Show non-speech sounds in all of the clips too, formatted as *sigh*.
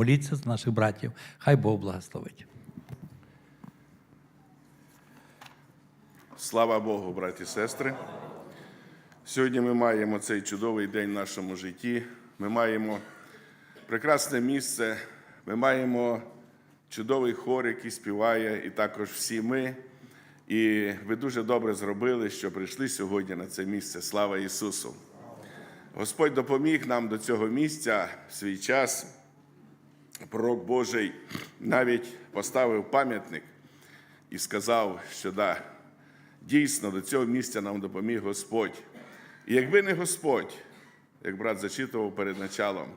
Моліться за наших братів. Хай Бог благословить. Слава Богу, браті і сестри. Сьогодні ми маємо цей чудовий день в нашому житті. Ми маємо прекрасне місце, ми маємо чудовий хор, який співає, і також всі ми. І ви дуже добре зробили, що прийшли сьогодні на це місце. Слава Ісусу! Господь допоміг нам до цього місця в свій час. Пророк Божий навіть поставив пам'ятник і сказав, що да, дійсно до цього місця нам допоміг Господь. І якби не Господь, як брат зачитував перед началом,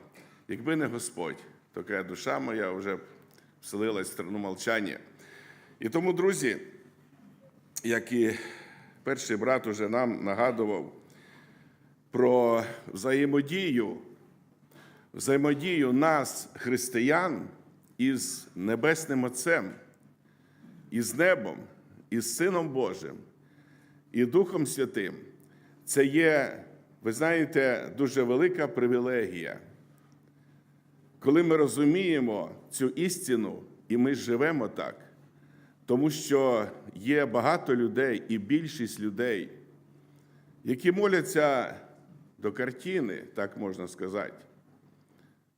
якби не Господь, то каже, душа моя вже вселилась в страну молчання. І тому, друзі, як і перший брат уже нам нагадував про взаємодію, взаємодію нас, християн, із Небесним Отцем, із небом, із Сином Божим і Духом Святим, це є, ви знаєте, дуже велика привілегія. Коли ми розуміємо цю істину, і ми живемо так, тому що є багато людей і більшість людей, які моляться до картини, так можна сказати,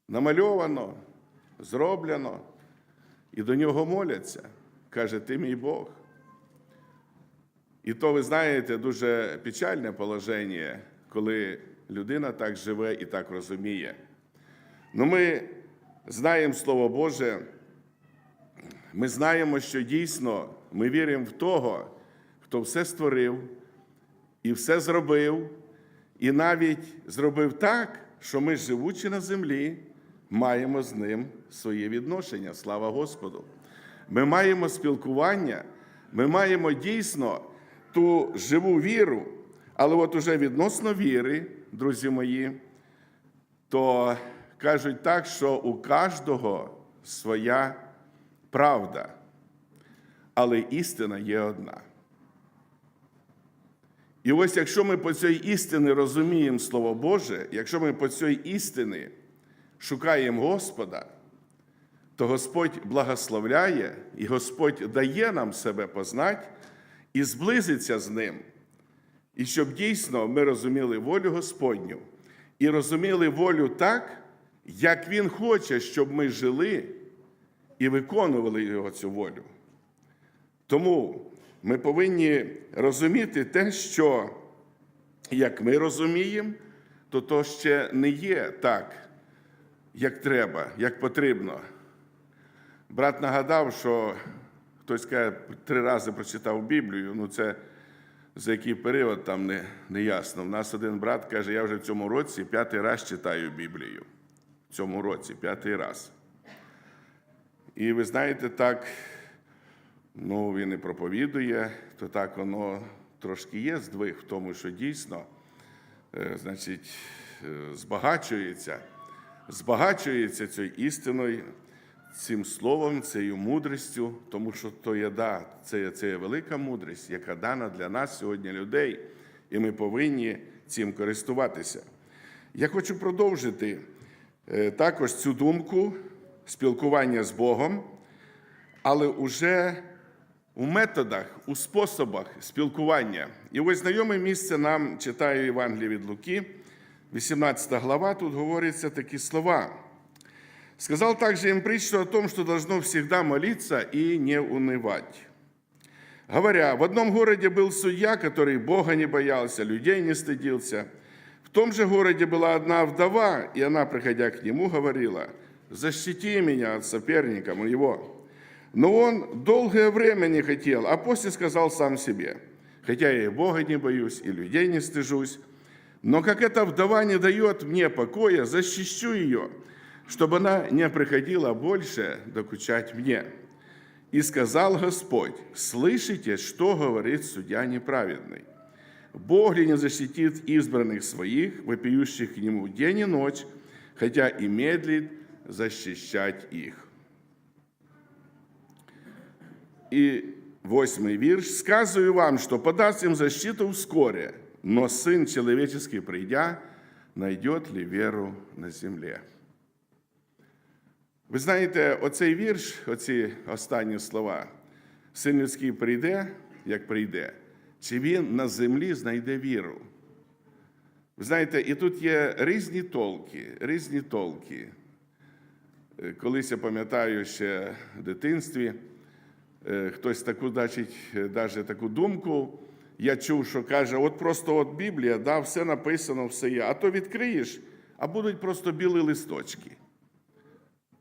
намальовано, зроблено, і до нього моляться. Каже, ти мій Бог. І то, ви знаєте, дуже печальне положення, коли людина так живе і так розуміє. Ну, ми знаємо Слово Боже, ми знаємо, що дійсно ми віримо в того, хто все створив і все зробив, і навіть зробив так, що ми, живучи на землі, маємо з ним своє відношення. Слава Господу! Ми маємо спілкування, ми маємо дійсно ту живу віру, але от уже відносно віри, друзі мої, то кажуть так, що у кожного своя правда, але істина є одна. І ось якщо ми по цій істини розуміємо Слово Боже, якщо ми по цій істини шукаємо Господа, то Господь благословляє і Господь дає нам себе познати і зблизиться з ним. І щоб дійсно ми розуміли волю Господню і розуміли волю так, як Він хоче, щоб ми жили і виконували його цю волю. Тому ми повинні розуміти те, що як ми розуміємо, то то ще не є так, як треба, як потрібно. Брат нагадав, що хтось каже, три рази прочитав Біблію, ну це за який період там не, не ясно. У нас один брат каже, я вже в цьому році п'ятий раз читаю Біблію. В цьому році п'ятий раз. І ви знаєте, так, ну він і проповідує, то так воно трошки є здвиг в тому, що дійсно, е, значить, е, збагачується, збагачується цією істиною, цим словом, цією мудрістю, тому що то є да, це, є- це є велика мудрість, яка дана для нас сьогодні людей, і ми повинні цим користуватися. Я хочу продовжити е, також цю думку спілкування з Богом, але уже у методах, у способах спілкування. І ось знайоме місце нам читаю Євангеліє від Луки, 18 глава, тут говоряться такі слова. Сказал также им притчу о том, что должно всегда молиться и не унывать. Говоря, в одном городе был судья, который Бога не боялся, людей не стыдился. В том же городе была одна вдова, и она, приходя к нему, говорила, «Защити меня от соперника моего». Но он долгое время не хотел, а после сказал сам себе, «Хотя я и Бога не боюсь, и людей не стыжусь, но как эта вдова не дает мне покоя, защищу ее, чтобы она не приходила больше докучать мне. И сказал Господь, слышите, что говорит судья неправедный? Бог ли не защитит избранных своих, вопиющих к Нему день и ночь, хотя и медлит защищать их? И восьмый вирш. «Сказываю вам, что подаст им защиту вскоре, но Сын Человеческий, придя, найдет ли веру на земле?» Ви знаєте, оцей вірш, оці останні слова, син людський прийде, як прийде, чи він на землі знайде віру? Ви знаєте, і тут є різні толки, різні толки. Е, Колись я пам'ятаю ще в дитинстві, е, хтось таку, значить, е, даже таку думку. Я чув, що каже: от просто от Біблія, да, все написано, все є. А то відкриєш, а будуть просто білі листочки.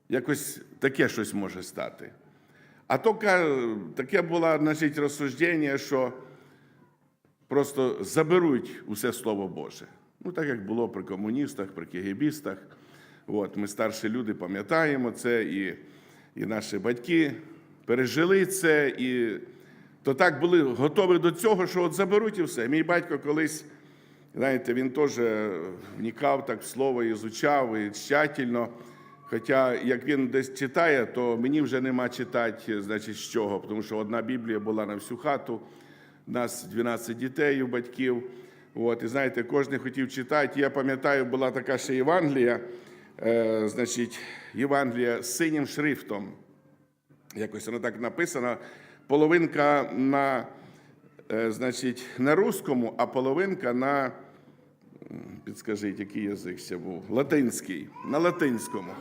Якось таке щось може стати. А то таке було, значить, розсуждення, що просто заберуть усе Слово Боже. Ну, так як було при комуністах, при кегебістах. От, ми старші люди пам'ятаємо це, і, і наші батьки пережили це, і то так були готові до цього, що от заберуть і все. Мій батько колись, знаєте, він теж вникав так в слово, і ізучав і тщательно. Хоча, як він десь читає, то мені вже нема читати, значить, з чого, тому що одна Біблія була на всю хату, у нас 12 дітей у батьків. От, і знаєте, кожен хотів читати. Я пам'ятаю, була така ще Євангелія, е, значить, Євангелія з синім шрифтом. Якось воно так написано. Половинка на, е, значить, на русскому, а половинка на, підскажіть, який язик ще був? Латинський, на латинському.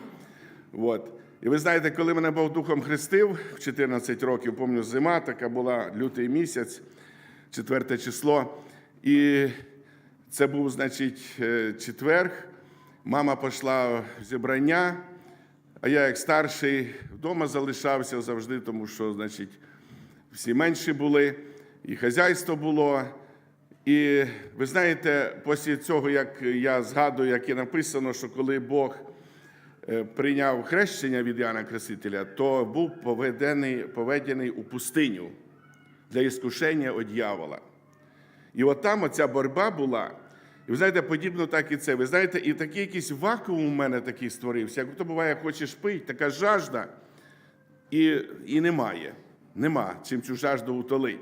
От. І ви знаєте, коли мене Бог Духом хрестив в 14 років, пам'ятаю, зима така була, лютий місяць, четверте число. І це був, значить, е, четверг. Мама пішла в зібрання, а я, як старший, вдома залишався завжди, тому що, значить, всі менші були, і хазяйство було. І ви знаєте, після цього, як я згадую, як і написано, що коли Бог е, прийняв хрещення від Іоанна Красителя, то був поведений, поведений у пустиню для іскушення від дьявола. І от там оця боротьба була. І ви знаєте, подібно так і це. Ви знаєте, і такий якийсь вакуум у мене такий створився. Як то буває, хочеш пити, така жажда, і, і немає. Нема чим цю жажду утолить.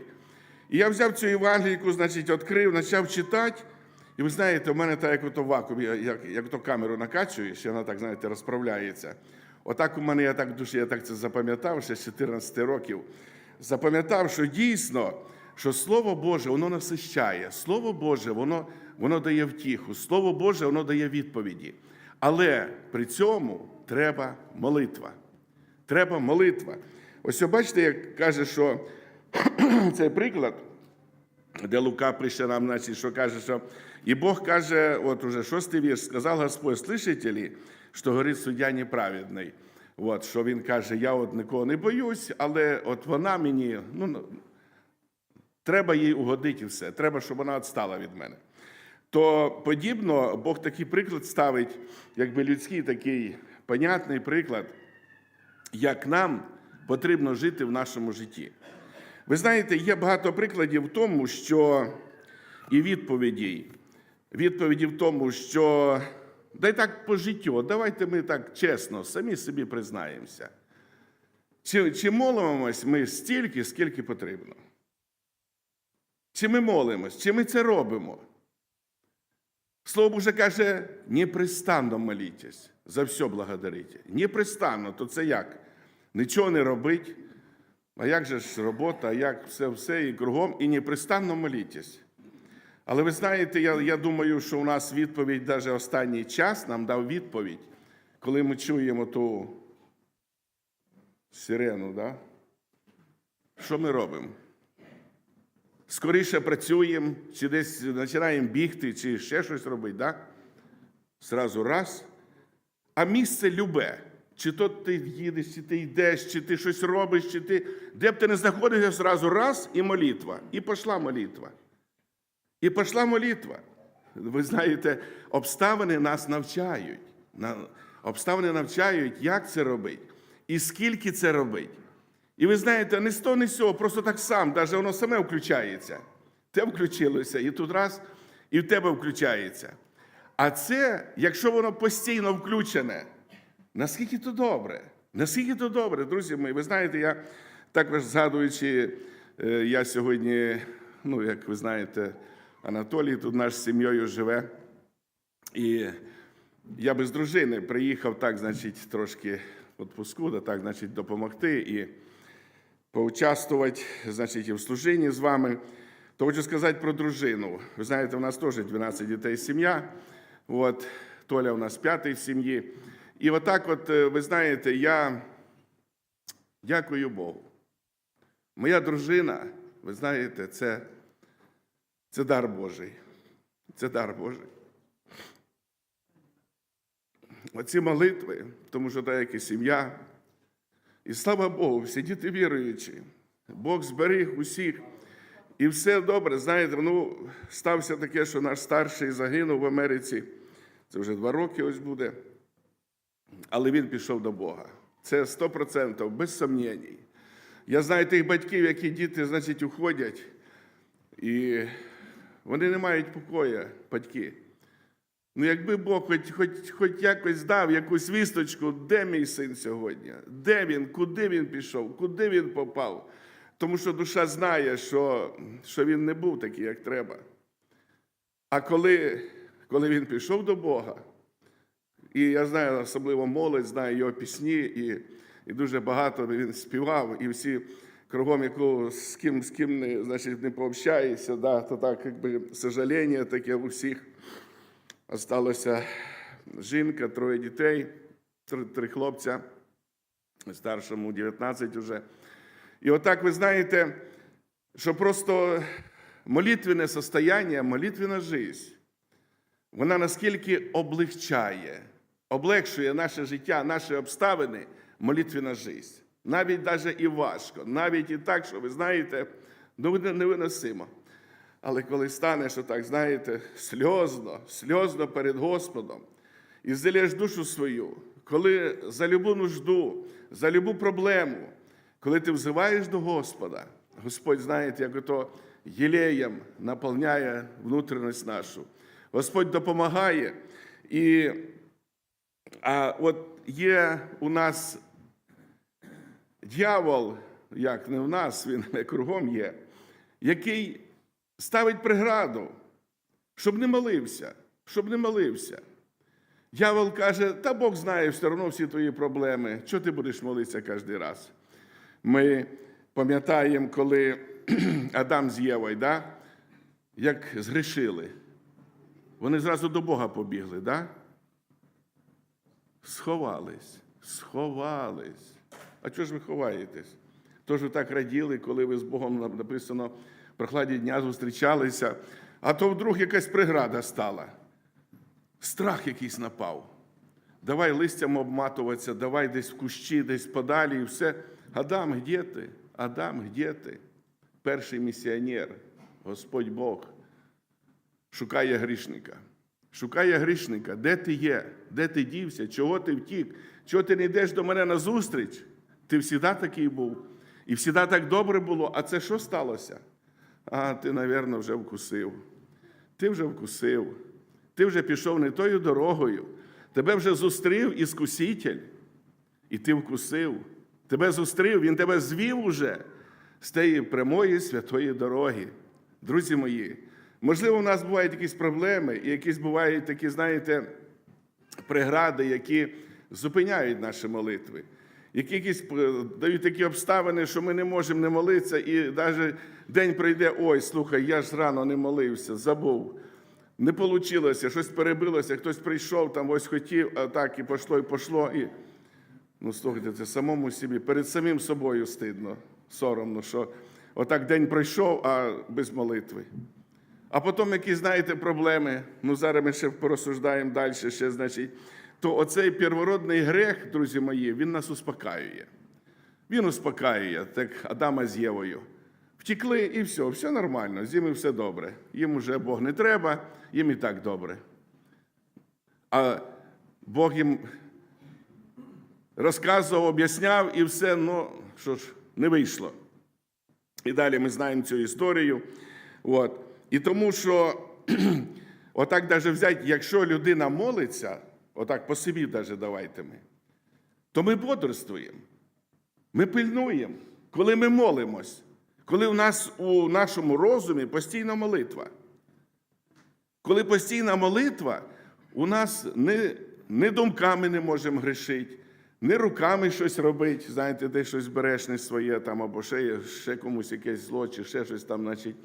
І я взяв цю Євангелійку, значить, відкрив, почав читати. І ви знаєте, у мене так, як ото вакуум, як, як то камеру накачуєш, і вона так, знаєте, розправляється. Отак у мене я так в душі, я так це запам'ятав ще з 14 років. Запам'ятав, що дійсно, що Слово Боже, воно насищає. Слово Боже, воно, воно дає втіху. Слово Боже, воно дає відповіді. Але при цьому треба молитва. Треба молитва. Ось бачите, як каже, що *clears throat* цей приклад, де Лука пише нам, значить, що каже, що і Бог каже, от уже шостий вірш, сказав Господь, слышите ли, що горить суддя неправедний. От, що він каже, я от нікого не боюсь, але от вона мені, ну, треба їй угодити все. Треба, щоб вона відстала від мене. То подібно Бог такий приклад ставить, якби людський такий понятний приклад, як нам потрібно жити в нашому житті. Ви знаєте, є багато прикладів в тому, що і відповідей. Відповіді в тому, що дай так по життю, давайте ми так чесно, самі собі признаємося. Чи, чи молимось ми стільки, скільки потрібно? Чи ми молимось, чи ми це робимо? Слово Боже каже, непрестанно молітесь, за все благодарите. Непрестанно, то це як? Нічого не робить. А як же ж робота, а як все, все і кругом, і непрестанно молітесь. Але ви знаєте, я, я думаю, що у нас відповідь, навіть останній час нам дав відповідь, коли ми чуємо ту сирену, да? що ми робимо? Скоріше працюємо, чи десь починаємо бігти, чи ще щось робити, да? Сразу раз. А місце любе. Чи то ти їдеш, чи ти йдеш, чи ти щось робиш, чи ти. Де б ти не знаходився, зразу раз і молитва. І пішла молитва. І пішла молитва. Ви знаєте, обставини нас навчають. Обставини навчають, як це робити, і скільки це робить. І ви знаєте, не того, не з цього, просто так сам, навіть воно саме включається. Те включилося, і тут раз, і в тебе включається. А це, якщо воно постійно включене, наскільки то добре? Наскільки то добре, друзі мої. Ви знаєте, я також згадуючи, е, я сьогодні, ну, як ви знаєте, Анатолій тут наш з сім'єю живе. І я без дружини приїхав так, значить, трошки відпуску, да так, значить, допомогти і поучаствувати, значить, і в служінні з вами. То хочу сказати про дружину. Ви знаєте, у нас теж 12 дітей сім'я. От, Толя у нас п'ятий в сім'ї. І отак, от, е, ви знаєте, я дякую Богу. Моя дружина, ви знаєте, це, це дар Божий. Це дар Божий. Оці молитви, тому що так як і сім'я. І слава Богу, всі діти віруючі. Бог зберіг усіх. І все добре. Знаєте, ну, стався таке, що наш старший загинув в Америці. Це вже два роки ось буде. Але він пішов до Бога. Це 100%, без сумнівів. Я знаю тих батьків, які діти, значить, уходять, і вони не мають покоя, батьки. Ну, якби Бог хоч, хоч, хоч якось дав якусь вісточку, де мій син сьогодні? Де він, куди він пішов, куди він попав? Тому що душа знає, що, що він не був такий, як треба. А коли, коли він пішов до Бога, і я знаю, особливо молодь, знаю його пісні, і, і дуже багато він співав, і всі кругом, яку з ким, з ким не, значить, не пообщаєшся, да, то так, якби сожаління таке у всіх. Осталося жінка, троє дітей, три, три хлопця, старшому 19 уже. І отак ви знаєте, що просто молитвенне состояние, молитвенна жизнь, вона наскільки облегчає, облегшує наше життя, наші обставини, молитвенна жизнь. Навіть навіть і важко, навіть і так, що ви знаєте, ну невиносимо. Але коли станеш отак, знаєте, сльозно, сльозно перед Господом і зделяєш душу свою, коли за любу нужду, за любу проблему, коли ти взиваєш до Господа, Господь, знаєте, як ото єлеєм наповняє внутрішність нашу. Господь допомагає. І а от є у нас дьявол, як не в нас, він *laughs* не кругом є, який ставить преграду, щоб не молився, щоб не молився. Дьявол каже, та Бог знає все одно всі твої проблеми. Чого ти будеш молитися кожен раз? Ми пам'ятаємо, коли *clears throat* Адам з Євою, да? як згрішили. Вони зразу до Бога побігли, да? Сховались, сховались. А чого ж ви ховаєтесь? Тож ви так раділи, коли ви з Богом написано в прохладі дня зустрічалися, а то вдруг якась преграда стала. Страх якийсь напав. Давай листям обматуватися, давай десь в кущі, десь подалі, і все. Адам, где ти? Адам, где ти? Перший місіонер, Господь Бог, шукає грішника. Шукає грішника, де ти є, де ти дівся, чого ти втік, чого ти не йдеш до мене на зустріч? Ти завжди такий був. І завжди так добре було. А це що сталося? А ти, напевно, вже вкусив. Ти вже вкусив. Ти вже пішов не тою дорогою. Тебе вже зустрів іскуситель. І ти вкусив. Тебе зустрів, він тебе звів уже з тієї прямої святої дороги. Друзі мої, можливо, у нас бувають якісь проблеми, і якісь бувають такі, знаєте, прегради, які зупиняють наші молитви. Які якісь дають такі обставини, що ми не можемо не молитися, і навіть день пройде, ой, слухай, я ж рано не молився, забув. Не вийшло, щось перебилося, хтось прийшов, там ось хотів, а так і пішло, і пішло. І... Ну, слухайте, це самому собі, перед самим собою стидно, соромно, що отак день пройшов, а без молитви. А потім, які, знаєте, проблеми, ну зараз ми ще порозсуждаємо далі, ще, значить, то оцей первородний грех, друзі мої, він нас успокаює. Він успокаює, так Адама з Євою. Втікли і все, все нормально, з ними все добре. Їм вже Бог не треба, їм і так добре. А Бог їм розказував, об'ясняв і все, ну що ж, не вийшло. І далі ми знаємо цю історію. От. І тому що, *clears throat* отак навіть взяти, якщо людина молиться, отак по собі навіть давайте ми, то ми бодрствуємо, ми пильнуємо, коли ми молимось, коли у нас у нашому розумі постійна молитва. Коли постійна молитва, у нас не, не думками не можемо грішити, не руками щось робити, знаєте, де щось береш не своє, там, або ще, ще комусь якесь зло, чи ще щось там, значить.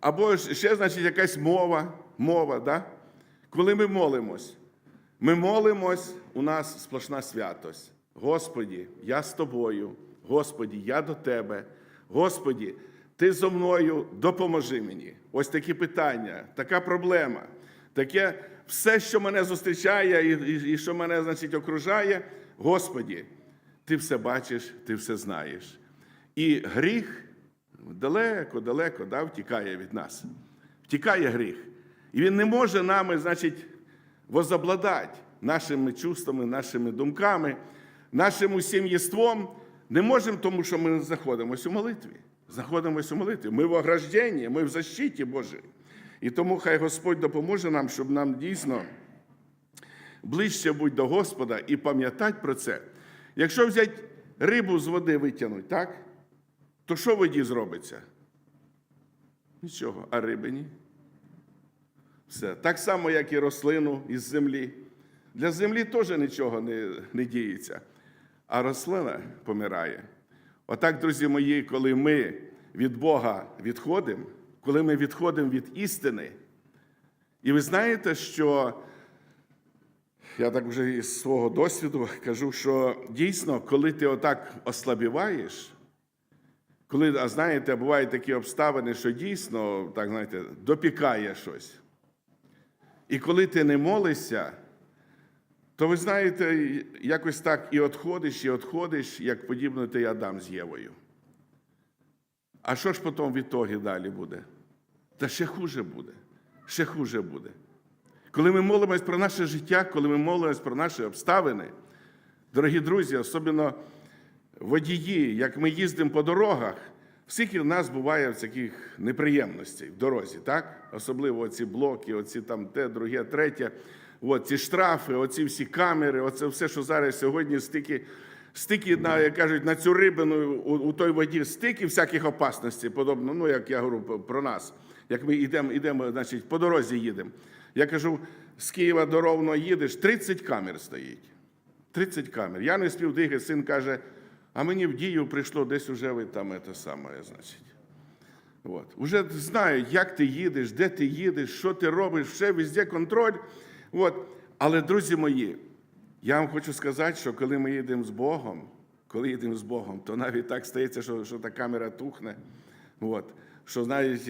Або ще, значить, якась мова, мова, да? коли ми молимось. Ми молимось, у нас сплошна святость. Господі, я з тобою, Господі, я до тебе. Господі, ти зо мною допоможи мені. Ось такі питання, така проблема, таке все, що мене зустрічає і, і, і що мене, значить, окружає. Господі, ти все бачиш, ти все знаєш. І гріх далеко, далеко да, втікає від нас. Втікає гріх. І він не може нами, значить, возобладати нашими чувствами, нашими думками, нашим усім єством. Не можемо, тому що ми знаходимося у молитві. Знаходимося у молитві. Ми в огражденні, ми в защиті Божій. І тому хай Господь допоможе нам, щоб нам дійсно ближче бути до Господа і пам'ятати про це. Якщо взяти рибу з води витягнути, так? То що воді зробиться? Нічого, а риби. Все. Так само, як і рослину із землі. Для землі теж нічого не, не діється, а рослина помирає. Отак, друзі мої, коли ми від Бога відходимо, коли ми відходимо від істини, і ви знаєте, що я так вже із свого досвіду кажу, що дійсно, коли ти отак ослабіваєш, коли, а знаєте, бувають такі обставини, що дійсно, так знаєте, допікає щось. І коли ти не молишся, то ви знаєте, якось так і відходиш, і відходиш, як подібно ти Адам з Євою. А що ж потім в ітогі далі буде? Та ще хуже буде. Ще хуже буде. Коли ми молимось про наше життя, коли ми молимось про наші обставини, дорогі друзі, особливо водії, як ми їздимо по дорогах, скільки в нас буває таких неприємностей в дорозі, так? Особливо ці блоки, оці там те, друге, третє, от, ці штрафи, оці всі камери, оце все, що зараз сьогодні стільки, стільки на, як кажуть, на цю рибину у, у той воді, стільки всяких опасностей, подобно, ну, як я говорю про нас, як ми йдемо, йдемо, значить, по дорозі їдемо. Я кажу, з Києва до Ровно їдеш, 30 камер стоїть. 30 камер. Я не спів дихати, син каже, а мені в дію прийшло десь уже ви там це саме, значить. От. Уже знають, як ти їдеш, де ти їдеш, що ти робиш, все везде контроль. От. Але, друзі мої, я вам хочу сказати, що коли ми їдемо з Богом, коли їдемо з Богом, то навіть так стається, що, що та камера тухне. От. Що знаєш,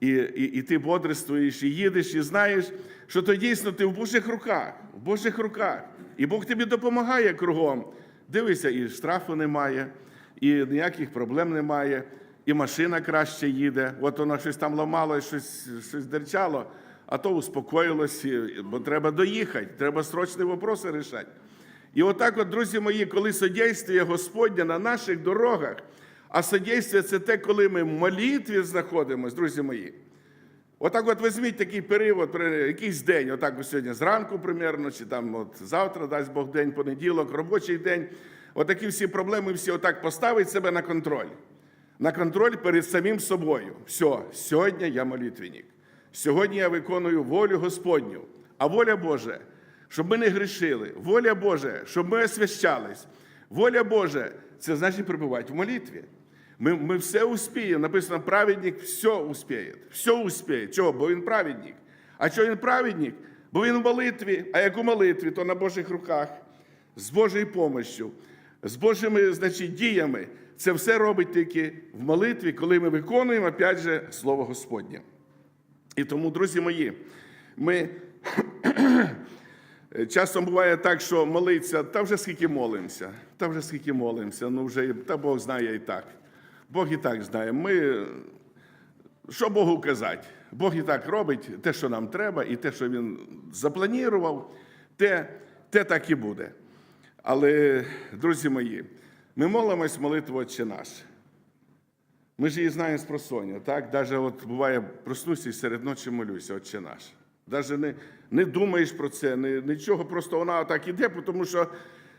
і, і, і ти бодрствуєш, і їдеш, і знаєш, що то дійсно ти в Божих руках, в Божих руках. І Бог тобі допомагає кругом. Дивися, і штрафу немає, і ніяких проблем немає, і машина краще їде. От воно щось там ламало, щось, щось дерчало, а то успокоїлось, бо треба доїхати, треба срочні вопроси рішати. І отак, от, друзі мої, коли содействує Господня на наших дорогах, а содействие – це те, коли ми в молитві знаходимося, друзі мої. Отак от візьміть такий період, якийсь день, отак сьогодні зранку, примерно, чи там от завтра, дасть Бог день, понеділок, робочий день. Отакі всі проблеми, всі отак поставить себе на контроль. На контроль перед самим собою. Все, сьогодні я молитвенник. Сьогодні я виконую волю Господню. А воля Божа, щоб ми не грішили. Воля Божа, щоб ми освящались. Воля Божа це значить перебувати в молитві. Ми, ми все успіємо. Написано, праведник все успіє. Все успіє. Чого? Бо він праведник. А чого він праведник? Бо він в молитві. А як у молитві, то на Божих руках, з Божою помощю, з Божими значить, діями. Це все робить тільки в молитві, коли ми виконуємо, опять же, Слово Господнє. І тому, друзі мої, ми *clears throat* часом буває так, що молиться, та вже скільки молимося, та вже скільки молимося, ну вже та Бог знає і так. Бог і так знає. Ми, що Богу казати? Бог і так робить те, що нам треба, і те, що Він запланував, те, те так і буде. Але, друзі мої, ми молимось молитву Отче наш. Ми ж її знаємо з просоння, так? Даже от буває, проснуся і серед ночі молюся, Отче наш. Даже не, не думаєш про це, не, нічого, просто вона так іде, тому що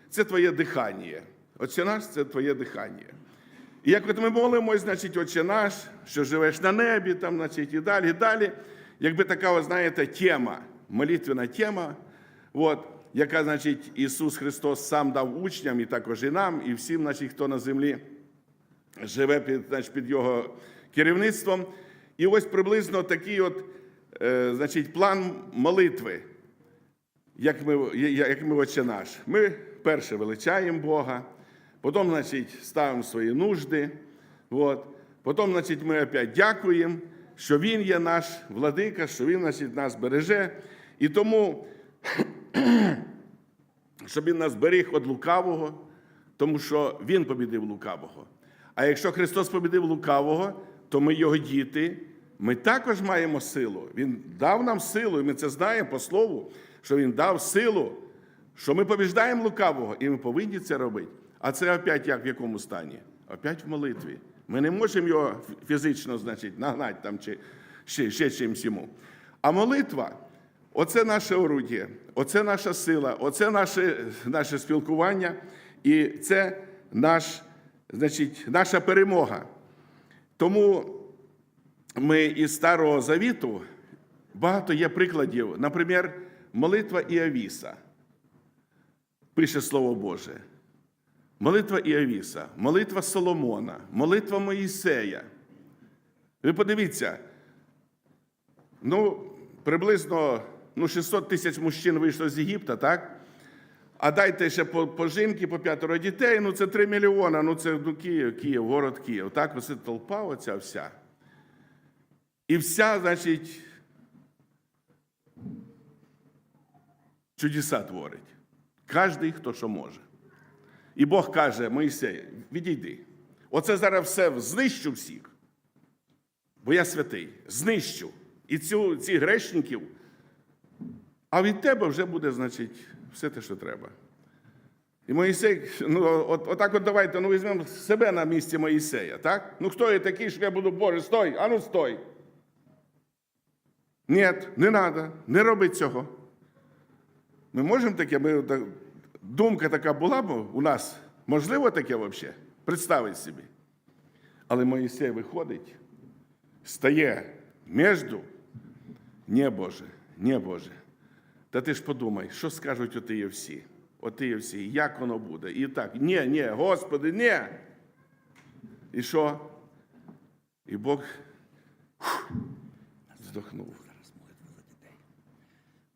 це твоє дихання. Отче наш це твоє дихання. І як от ми молимось, значить, Отче наш, що живеш на небі, там, значить, і далі, і далі. Якби така, ви знаєте, тема, молитвена тема. От. яка, значить, Ісус Христос сам дав учням, і також і нам, і всім, значить, хто на землі живе під, значить, під його керівництвом. І ось приблизно такий от, е, значить, план молитви, як ми, як ми Отче наш. Ми перше величаємо Бога, потім, значить, ставимо свої нужди. От. Потім, значить, ми опять дякуємо, що Він є наш владика, що Він, значить, нас береже. І тому *clears throat* щоб він нас беріг від лукавого, тому що Він побідив лукавого. А якщо Христос побідив лукавого, то ми його діти, ми також маємо силу. Він дав нам силу, і ми це знаємо по слову, що Він дав силу, що ми побіждаємо лукавого, і ми повинні це робити. А це опять як в якому стані? Опять в молитві. Ми не можемо його фізично, значить, нагнати там чи ще, ще чимсь йому. А молитва Оце наше орудіє, оце наша сила, оце наше, наше спілкування, і це наш, значить, наша перемога. Тому ми із Старого Завіту багато є прикладів. Наприклад, молитва Іавіса. Пише Слово Боже. Молитва Іавіса, молитва Соломона, молитва Моїсея. Ви подивіться, Ну, приблизно ну, 600 тисяч мужчин вийшло з Єгипта, так? А дайте ще по, по жінки, по п'ятеро дітей, ну це 3 мільйона, ну це ну, Київ, Київ, город Київ. Так, ось толпа оця вся. І вся, значить, чудеса творить. Кожний, хто що може. І Бог каже, Моїсей, відійди. Оце зараз все знищу всіх бо я святий, знищу і цю, цих грешників, а від тебе вже буде, значить, все те, що треба. І Моїсей, ну, от, отак от давайте, ну візьмемо себе на місці Моїсея, так? Ну хто я такий, що я буду, Боже, стой, а ну стой. Ні, не треба, не роби цього. Ми можемо таке, ми, думка така була б у нас, можливо таке взагалі? Представить собі. Але Моїсей виходить стає між не Боже, не Боже. Та ти ж подумай, що скажуть оті всі? Оті всі, як воно буде? І так, ні, ні, Господи, ні. І що? І Бог фух, здохнув.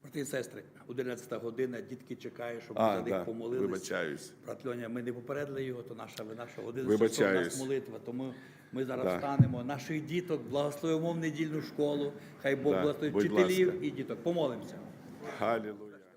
Брати і сестри, 11 година, дітки чекають, щоб А, за них да, помолились. вибачаюсь. Брат Льоня, ми не попередили його, то наша вина, що 11 Вибачаюсь. часов у нас молитва. Тому ми зараз Да. станемо Наших діток благословимо в недільну школу. Хай Бог Да, благословить вчителів і діток. Помолимося. Халілуя.